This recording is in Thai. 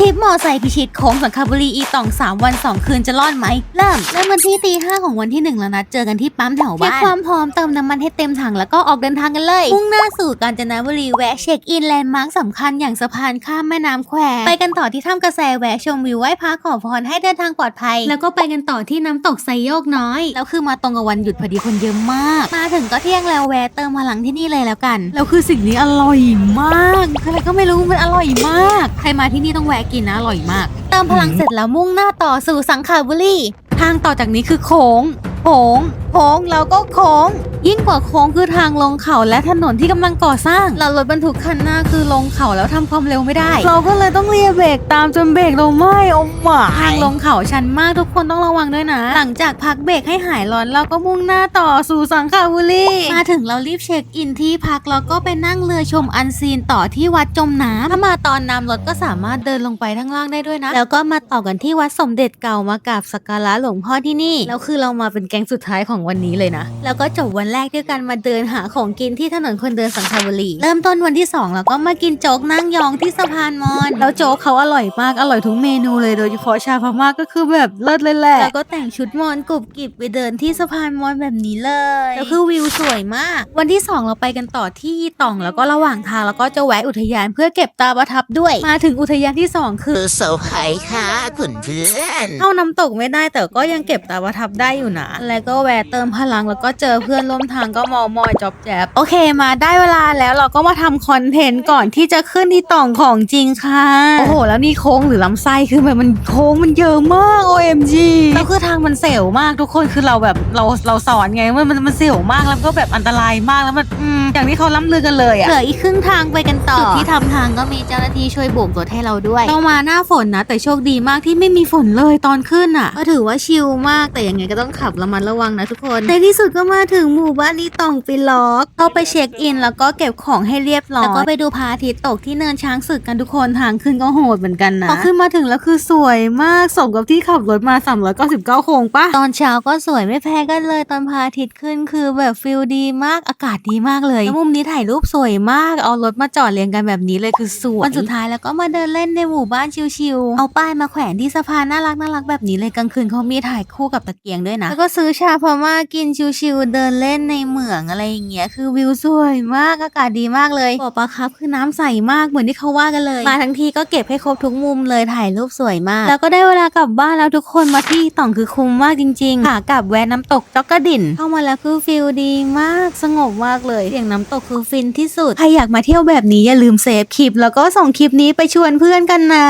ทริปมอไซค์พิชิตโค้งสังขบุรีอีต่อง 3 วัน 2 คืนจะรอดไหม เริ่มเริ่มวันที่ตีห้าของวันที่ 1 แล้วนะเจอกันที่ปั๊มแถวบ้านเช็คความพร้อมเติมน้ำมันให้เต็มถังแล้วก็ออกเดินทางกันเลย มุ่งหน้าสู่กาญจนบุรีแวะเช็คอินแลนด์มาร์คสำคัญอย่างสะพานข้ามแม่น้ำแควไปกันต่อที่ถ้ำกระแสแวะชมวิวไหว้พระขอพรให้เดินทางปลอดภัย แล้วก็ไปกันต่อที่น้ำตกไซโยกน้อยแล้วคือมาตรงกับวันหยุดพอดีคนเยอะมาก มาถึงก็เที่ยงแล้วแวะเติมพลังที่นี่เลยแล้วกันแล้วคือสิ่งนี้อร่อยมากอะไรก็ไม่รู้มันอร่อยมาก ใครมาที่นี่ต้องแวะกินนะอร่อยมาก เติมพลังเสร็จแล้วมุ่งหน้าต่อสู่สังขบุรี ทางต่อจากนี้คือโค้ง โค้งโค้งแล้วก็โค้ง ยิ่งกว่าโค้งคือทางลงเขาและถนนที่กำลังก่อสร้างแล้วรถบรรทุกคันหน้าคือลงเขาแล้วทำความเร็วไม่ได้ เราก็เลยต้องเรียเบรกตามจนเบรกเราไม่อมหมาทางลงเขาชันมากทุกคนต้องระวังด้วยนะ หลังจากพักเบรกให้หายร้อนเราก็มุ่งหน้าต่อสู่สังขบุรีมาถึงเรารีบเช็คอินที่พักแล้วก็ไปนั่งเรือชมอันซีนต่อที่วัดจมน้ำถ้ามาตอนน้ำรถก็สามารถเดินลงไปข้างล่างได้ด้วยนะ แล้วก็มาต่อกันที่วัดสมเด็จเก่ามากราบสักการะหลวงพ่อที่นี่แล้วคือเรามาเป็นแก๊งสุดท้ายของวันนี้เลยนะ แล้วก็จบวันแรกด้วยการมาเดินหาของกินที่ถนนคนเดินสังขบุรี เริ่มต้นวันที่ 2 แล้วก็มากินโจ๊กนั่งยองที่สะพานมอน แล้วโจ๊กเขาอร่อยมาก อร่อยทุกเมนูเลย โดยเฉพาะชาพม่าก็คือแบบเลิศเลยแหละ แล้วก็แต่งชุดมอนกรุบกริบไปเดินที่สะพานมอนแบบนี้เลย แล้วคือวิวสวยมาก วันที่ 2 เราไปกันต่อที่ยีต่อง แล้วก็ระหว่างทางแล้วก็จะแวะอุทยานเพื่อเก็บตาประทับด้วย มาถึงอุทยานที่ 2 คือคือเซอร์ไพรส์ค่ะคุณเพื่อนเข้าน้ำตกไม่ได้แต่ก็ยังเก็บตาประทับได้อยู่นะ แล้วก็แวะเติมพลังแล้วก็เจอเพื่อนร่วมทางก็มอมอยจอบแจบโอเคมาได้เวลาแล้วเราก็มาทำคอนเทนต์ก่อนที่จะขึ้นที่ต่องของจริงค่ะ โอ้โห แล้วนี่โค้งหรือลำไส้คือแบบมันโค้งมันเยอะมาก OMG แล้วคือทางมันเสียวมากทุกคนคือเราแบบเราเราสอนไงว่ามันมันเสียวมากแล้วก็แบบอันตรายมากแล้วมันอืมอย่างที่เขาล้ำลือกันเลยอะเหลืออีกครึ่งทางไปกันต่อจุดที่ทำทางก็มีเจ้าหน้าที่ช่วยโบกรถให้เราด้วย เรามาหน้าฝนนะ แต่โชคดีมากที่ไม่มีฝนเลยตอนขึ้นอะก็ถือว่าชิลมากแต่ยังไงก็ต้องขับระมัดระวังนะทุกคน ในที่สุดก็มาถึงหมู่บ้านลีตองปิล็อก เข้าไปเช็คอิน แล้วก็เก็บของให้เรียบร้อย แล้วก็ไปดูพระอาทิตย์ตกที่เนินช้างศึกกันทุกคนทางขึ้นก็โหดเหมือนกันนะพอขึ้นมาถึงแล้วคือสวยมากสมกับที่ขับรถมา 399 โค้งปะตอนเช้าก็สวยไม่แพ้กันเลยตอนพระอาทิตย์ขึ้นคือแบบฟิลดีมากอากาศดีมากเลยแล้วมุมนี้ถ่ายรูปสวยมากเอารถมาจอดเรียงกันแบบนี้เลยคือสวยวันสุดท้ายแล้วก็มาเดินเล่นในหมู่บ้านชิลๆเอาป้ายมาแขวนที่สะพานน่ารักน่ารักแบบนี้เลยกลางคืนเขามีถ่ายคู่กับตะเกียงด้วยนะแล้วก็ซื้อชาพม่ากินชิลๆเดินเล่นในเหมืองอะไรอย่างเงี้ยคือวิวสวยมากอากาศดีมากเลยบอกปะครับคือน้ำใสมากเหมือนที่เขาว่ากันเลย มาทั้งทีก็เก็บให้ครบทุกมุมเลยถ่ายรูปสวยมาก แล้วก็ได้เวลากลับบ้านแล้วทุกคนมาที่ต่องคือคุ้มมากจริงๆค่ะกลับแวะน้ำตกจ็อกกระดินเข้ามาแล้วคือฟิลดีมากสงบมากเลยเสียงน้ำตกคือฟินที่สุดใครอยากมาเที่ยวแบบนี้อย่าลืมเซฟคลิป แล้วก็ส่งคลิปนี้ไปชวนเพื่อนกันนะ